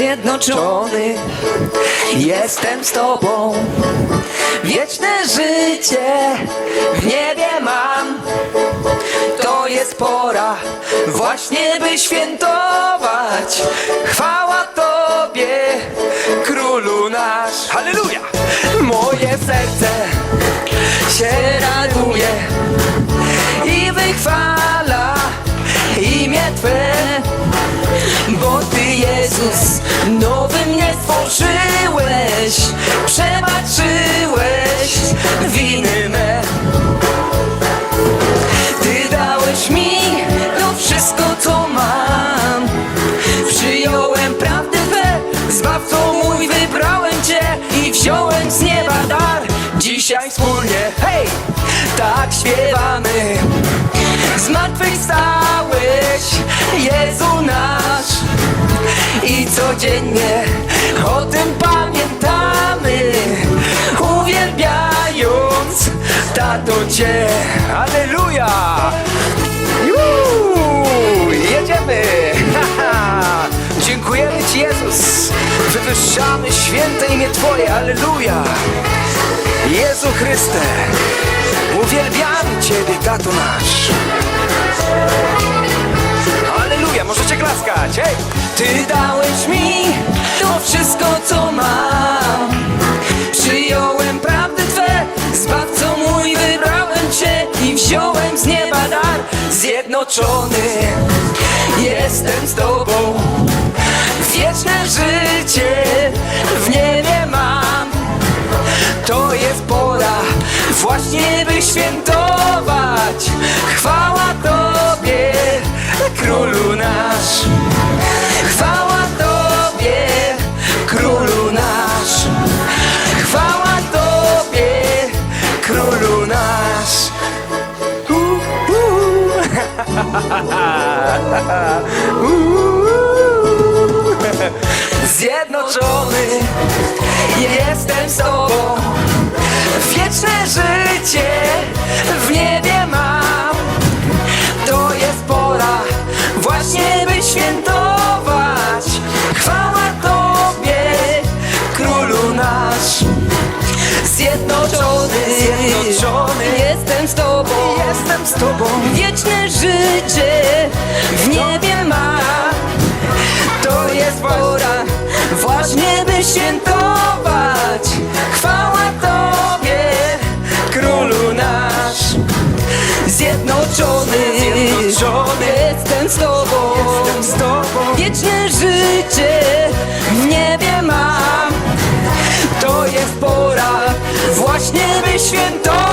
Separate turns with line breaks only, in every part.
zjednoczony jestem z Tobą. Wieczne życie w niebie mam. To jest pora właśnie by świętować. Chwała Dzisiaj wspólnie, hej, tak śpiewamy. Zmartwychwstałeś, Jezu nasz I codziennie o tym pamiętamy Uwielbiając Tato Cię Aleluja! Juu, Jedziemy! Dziękujemy Ci Jezus Wywyższamy święte imię Twoje Aleluja! Jezu Chryste Uwielbiamy Ciebie, Tato nasz. Aleluja, możecie klaskać, hej! Ty dałeś mi to wszystko, co mam. Przyjąłem prawdy Twe, Zbawco mój wybrałem Cię I wziąłem z nieba dar Zjednoczony. Jestem z Tobą. Wieczne życie świętować. Chwała Tobie, Królu nasz. Chwała Tobie, Królu nasz. Chwała Tobie, Królu nasz. Uh. Uh. Zjednoczony jestem z Tobą. Wieczne życie Jestem z Tobą. Wieczne życie w niebie mam. To jest pora właśnie by świętować. Chwała Tobie, Królu nasz. Zjednoczony, Zjednoczony jestem z Tobą. Jestem z Tobą. Wieczne życie w niebie mam. To jest pora właśnie by świętować.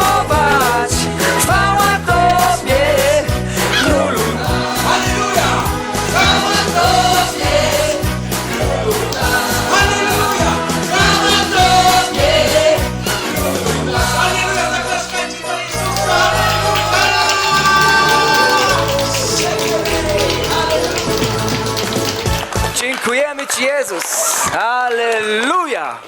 Jezus. Aleluja.